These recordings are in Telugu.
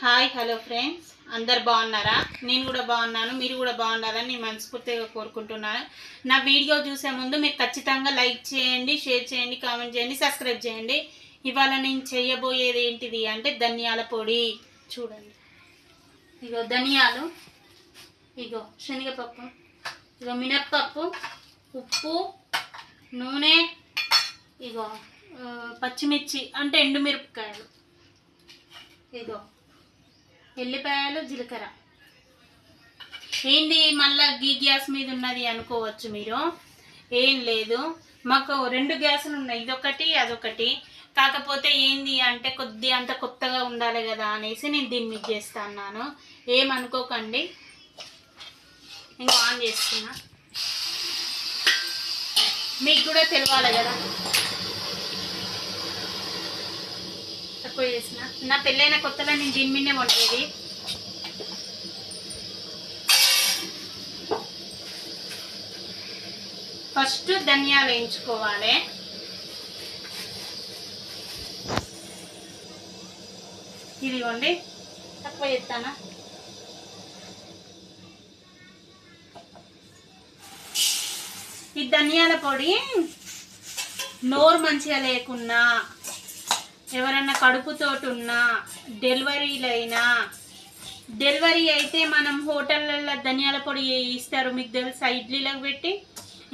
Hi hello friends. అందరు బాగున్నారా? నేను కూడా బాగున్నాను మీరు కూడా బాగున్నారని నేను మనస్ఫూర్తిగా కోరుకుంటున్నాను. నా వీడియో చూసే ముందు మీరు ఖచ్చితంగా లైక్ చేయండి షేర్ చేయండి కామెంట్ చేయండి సబ్స్క్రైబ్ చేయండి. ఇవాళ నేను చేయబోయేది ఏంటిది అంటే ధనియాల పొడి. చూడండి. ఇగో ధనియాలు ఇగో శనగపప్పు ఇగో మినప్పప్పు ఉప్పు నూనె ఇగో పచ్చిమిర్చి అంటే ఎండుమిరపకాయలు. ఇగో ఎల్లిపాయలు జీలకర్ర. ఏంది మళ్ళా గీ గ్యాస్ మీద ఉన్నది అనుకోవచ్చు మీరు? ఏం లేదు. మాకు రెండు గ్యాసులు ఉన్నాయి. ఇదొకటి అదొకటి కాకపోతే ఏంది అంటే కొద్ది అంత కొత్తగా ఉండాలి కదా అనేసి నేను దీన్ని మీకు చేస్తాను ఏమనుకోకండి. ఇంకా ఆన్ చేస్తున్నా. మీకు కూడా తెలియాలి కదా. తక్కువ చేసిన. నా పెళ్ళైన కొత్తలో నేను దీని మీదనే వండేది. ఫస్ట్ ధనియాలు వేయించుకోవాలి. ఇదిగోండి తక్కువ చేస్తానా? ఈ ధనియాల పొడి నోరు మంచిగా లేకున్నా ఎవరన్నా కడుపుతోటి ఉన్నా డెలివరీలైనా డెలివరీ అయితే మనం హోటళ్ళల్లో ధనియాల పొడి ఇస్తారు మీకు తెలుసా? ఇడ్లీలకు పెట్టి.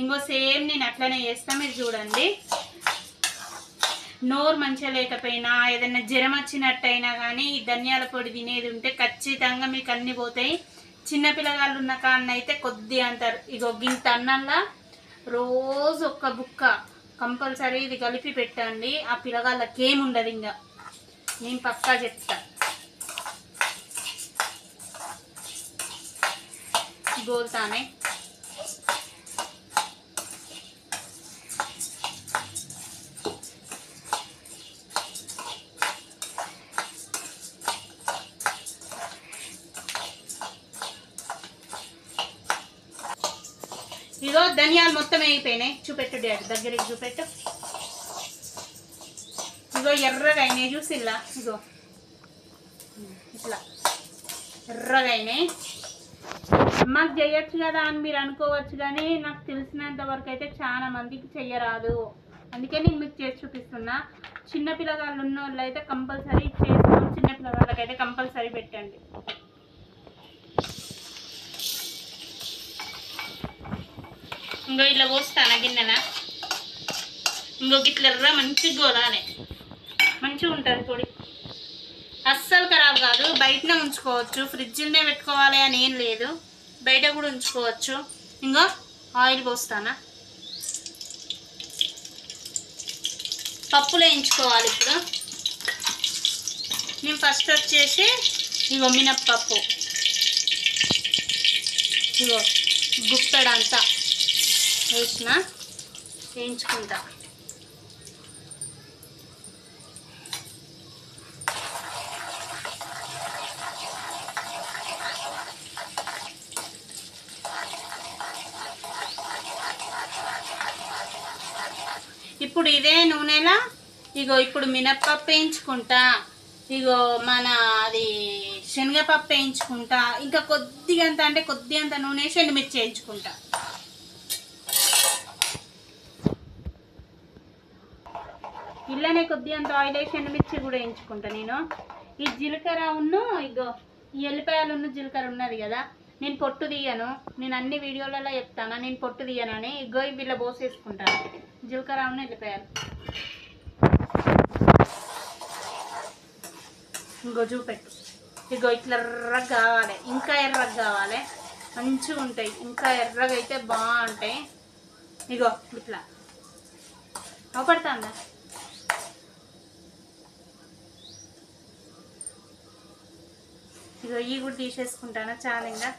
ఇంకో సేమ్ నేను అట్లనే చేస్తా మీరు చూడండి. నోరు మంచిగా లేకపోయినా ఏదైనా జ్వరం వచ్చినట్టయినా కానీ ఈ ధనియాల పొడి తినేది ఉంటే ఖచ్చితంగా మీకు అన్ని పోతాయి. చిన్న పిల్లగాళ్ళు ఉన్న కాన్న అయితే కొద్ది అంటారు. ఇగో గింత అన్నంలా రోజు ఒక్క బుక్క. కంపల్సరీ ఇది కలిపి పెట్టండి. ఆ పిల్లగాళ్ళకి ఏముండదు ఇంకా నేను పక్కా చెప్తా. గోల్తానే. ధనియాలు మొత్తం అయిపోయినాయి. చూపెట్టు డాడీ దగ్గరికి చూపెట్టు. ఇగో ఎర్రగా అయినాయి చూసి ఇలా ఇగో. ఇట్లా. ఎర్రగా అయినాయి. మాకు చేయొచ్చు కదా అని మీరు అనుకోవచ్చు కానీ నాకు తెలిసినంత వరకు అయితే చాలా మందికి చెయ్యరాదు. అందుకే నేను మీకు చేసి చూపిస్తున్నా. చిన్న పిల్లగాళ్ళు ఉన్న వాళ్ళు అయితే కంపల్సరీ చేస్తాం చిన్న పిల్లగాళ్ళకైతే కంపల్సరీ పెట్టండి. ఇంకో ఇట్లా పోస్తాను గిన్నెన ఇంకొక ఇట్లా ఎర్ర మంచిగా గోలాలి. మంచిగా ఉంటుంది పొడి. అస్సలు ఖరాబ్ కాదు. బయటనే ఉంచుకోవచ్చు. ఫ్రిడ్జ్లోనే పెట్టుకోవాలి అని ఏం లేదు. బయట కూడా ఉంచుకోవచ్చు. ఇంకో ఆయిల్ పోస్తానా? పప్పులు వేయించుకోవాలి ఇప్పుడు. నేను ఫస్ట్ వచ్చేసి ఇగో మినప్పప్పు. ఇగో గుప్పెడంతా. వేసిన వేయించుకుంటా ఇప్పుడు ఇదే నూనెలా? ఇగో ఇప్పుడు మినప్పప్పు వేయించుకుంటా. ఇగో మన అది శనగపప్పు వేయించుకుంటా. ఇంకా కొద్దిగంత అంటే కొద్దిగంత అంత నూనె వేసి ఎండుమిర్చి వేయించుకుంటా. ఇళ్ళనే కొద్దిగా అంత ఆయిల్ వేసి ఎండుమిర్చి కూడా వేయించుకుంటా నేను. ఈ జీలకర్ర ఉన్ను ఇగో ఈ ఎల్లిపాయలు ఉన్న జీలకర్ర ఉన్నది కదా నేను పొట్టు తీయను. నేను అన్ని వీడియోలలో చెప్తాను నేను పొట్టు తీయనని. ఇగో వీళ్ళ పోసేసుకుంటాను జీలకర్ర ఉన్న ఎల్లిపాయలు. ఇంకో చూపెట్టు. ఇగో ఇట్లా ఎర్రగా కావాలి. ఇంకా ఎర్రగా కావాలి. మంచిగా ఉంటాయి. ఇంకా ఎర్రగా అయితే బాగుంటాయి. ఇగో ఇట్లా. అవపడుతుందా? ఇగో ఈ కూడా తీసేసుకుంటాను? చాలా ఇంకా.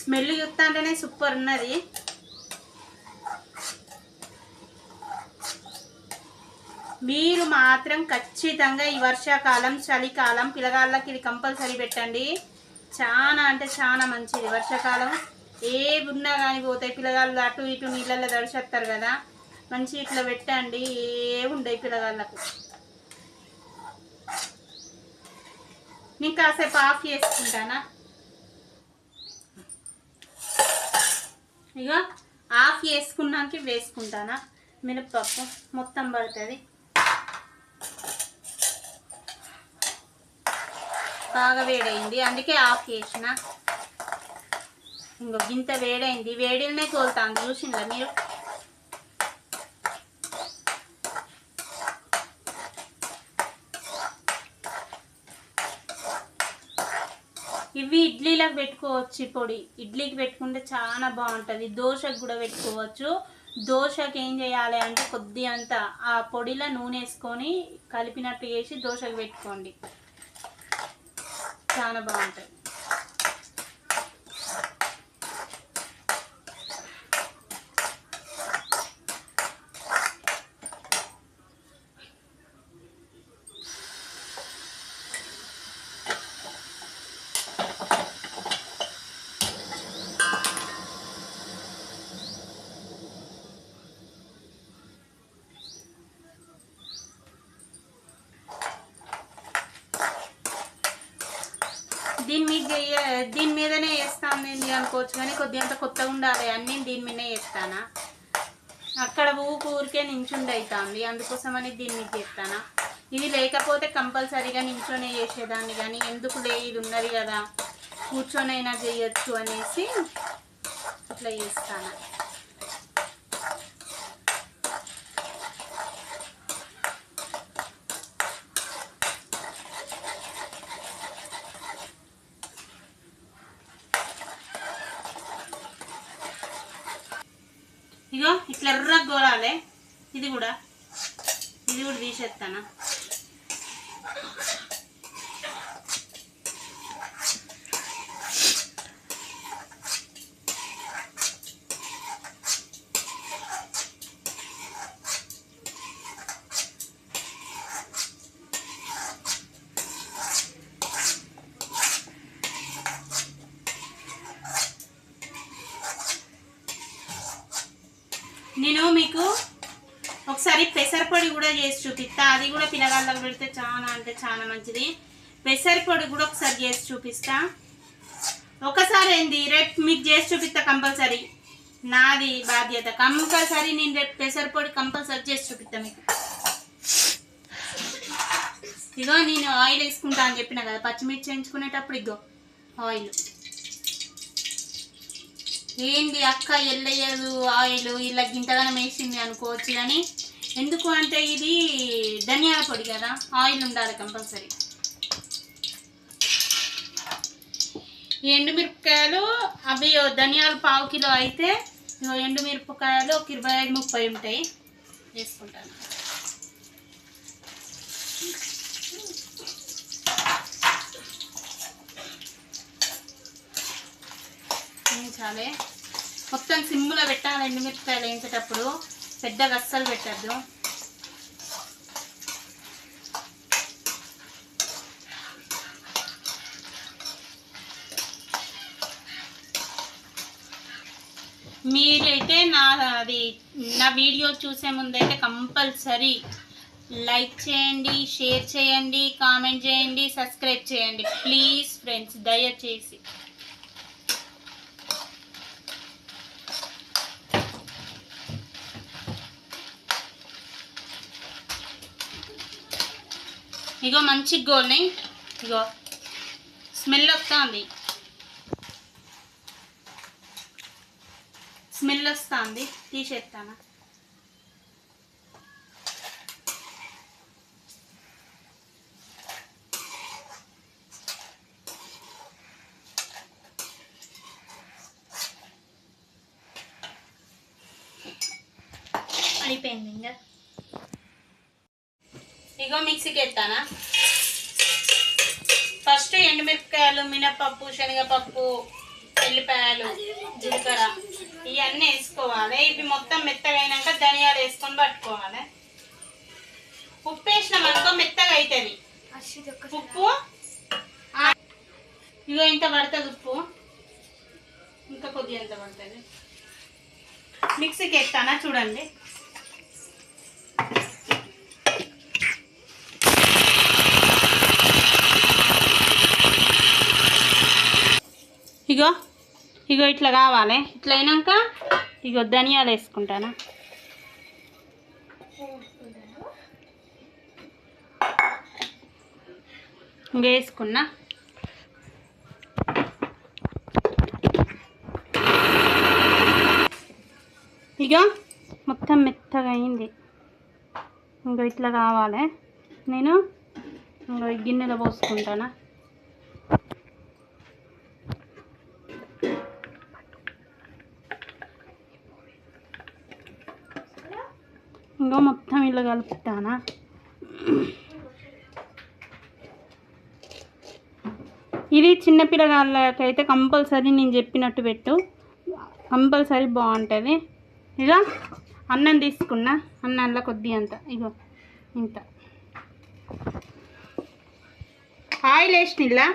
స్మెల్ చూస్తా అంటేనే సూపర్ ఉన్నది. మీరు మాత్రం ఖచ్చితంగా ఈ వర్షాకాలం చలికాలం పిల్లగాళ్ళకి ఇది కంపల్సరీ పెట్టండి. చాలా అంటే చాలా మంచిది వర్షాకాలం. ఏవి ఉన్నా కానీ పోతాయి. పిల్లగాళ్ళు అటు ఇటు నీళ్ళల్లో తడిచేస్తారు కదా. మంచి ఇట్లా పెట్టండి. ఏవి ఉండవు పిల్లగాళ్ళకు. నేను కాసేపు ఆఫ్ చేసుకుంటానా? ఇక ఆఫ్ చేసుకున్నాక వేసుకుంటానా? మినప్పప్పు మొత్తం పడుతుంది. బాగా వేడైంది. అందుకే ఆఫ్ చేసిన. ఇంకో గింత వేడైంది. వేడినే తోలుతాను చూసిందా మీరు? ఇవి ఇడ్లీలకు పెట్టుకోవచ్చు పొడి. ఇడ్లీకి పెట్టుకుంటే చాలా బాగుంటుంది. దోశకు కూడా పెట్టుకోవచ్చు. దోశకి ఏం చేయాలి అంటే కొద్ది అంత ఆ పొడిలో నూనె వేసుకొని కలిపినట్టు చేసి దోశకు పెట్టుకోండి. చాలా బాగుంటుంది దీని మీద చేయ- దీని మీదనే వేస్తాను నేను అనుకోవచ్చు కానీ కొద్దిగా అంత కొత్తగా ఉండాలి అన్నీ దీని మీదనే వేస్తానా అక్కడ ఊపు ఊరికే నించుండి అవుతుంది. అందుకోసమని దీని మీద చేస్తానా? ఇది లేకపోతే కంపల్సరీగా నించొనే చేసేదాన్ని కానీ ఎందుకు లే ఇది ఉన్నది కదా కూర్చొనైనా చేయొచ్చు అనేసి ఇట్లా చేస్తాను? ఇగో ఇట్లా ఎర్ర గోలాలి. ఇది కూడా. ఇది కూడా తీసేస్తానా నేను మీకు ఒకసారి పెసరపొడి కూడా చేసి చూపిస్తా. అది కూడా పిల్లగాళ్ళకు పెడితే చాలా అంటే చాలా మంచిది. పెసరపొడి కూడా ఒకసారి చేసి చూపిస్తా. ఒకసారి ఏంది రేపు మీకు చేసి చూపిస్తా కంపల్సరీ. నాది బాధ్యత. కంపల్సరీ నేను రేపు పెసరపొడి కంపల్సరీ చేసి చూపిస్తా మీకు. ఇగో నేను ఆయిల్ వేసుకుంటా అని చెప్పిన కదా పచ్చిమిర్చి వేయించుకునేటప్పుడు ఇగో ఆయిల్. ఏంది అక్క ఎల్లయ్యదు ఆయిల్? ఇలా గింతగానం వేసింది అనుకోవచ్చు కానీ ఎందుకు అంటే ఇది ధనియాల పొడి కదా ఆయిల్ ఉండాలి కంపల్సరీ. ఈ ఎండుమిరపకాయలు అవి ధనియాలు పావు కిలో అయితే ఎండుమిరపకాయలు ఒక ఇరవై ఐదు ముప్పై ఉంటాయి. వేసుకుంటాను. చాలే మొత్తం సిమ్లో పెట్టాలి ఎండుమిరపకాయలు వేయించేటప్పుడు. పెద్దగా అస్సలు పెట్టద్దు. మీరైతే నా అది నా వీడియో చూసే ముందైతే కంపల్సరీ లైక్ చేయండి షేర్ చేయండి కామెంట్ చేయండి సబ్స్క్రైబ్ చేయండి. ప్లీజ్ ఫ్రెండ్స్ దయచేసి. ఇగో మంచి గోల్ని ఇగో స్మెల్ వస్తుంది. స్మెల్ వస్తుంది. తీసేస్తాను అయిపోయింది ఇంకా. ఇగో మిక్సీకి ఎత్తానా ఫస్ట్ ఎండుమిరపకాయలు మినపప్పు శనగపప్పు ఎల్లిపాయలు జీలకర్ర ఇవన్నీ వేసుకోవాలి. ఇవి మొత్తం మెత్తగా ధనియాలు వేసుకొని పట్టుకోవాలి. ఉప్పు వేసినాం అనుకో మెత్తగా అవుతుంది ఉప్పు? ఇగో ఇంత పడుతుంది ఉప్పు. ఇంకా కొద్దిగా ఎంత పడుతుంది? మిక్సీకి ఎత్తానా చూడండి. ఇగో ఇగో ఇట్లా కావాలి. ఇట్లా అయినాక ఇగో ధనియాలు వేసుకుంటానా. ఇంక వేసుకున్నా. ఇక మొత్తం మెత్తగా అయింది. ఇంకో ఇట్లా కావాలి. నేను ఇంకో గిన్నెలో పోసుకుంటానా. ఇంకో మొత్తం ఇలా కలుపుతానా? ఇది చిన్నపిల్లగాళ్ళకైతే కంపల్సరీ నేను చెప్పినట్టు పెట్టు. కంపల్సరీ బాగుంటుంది. ఇలా అన్నం తీసుకున్నా. అన్నంలో కొద్ది అంత. ఇగో ఇంత. ఆయిల్ వేసిన ఇలా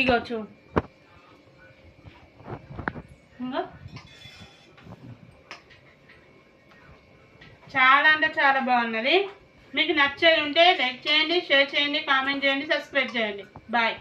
ఇగో చూడు ఇంకో? చాలా అంటే చాలా బాగున్నది. మీకు నచ్చేది ఉంటే లైక్ చేయండి షేర్ చేయండి కామెంట్ చేయండి సబ్స్క్రైబ్ చేయండి. బాయ్.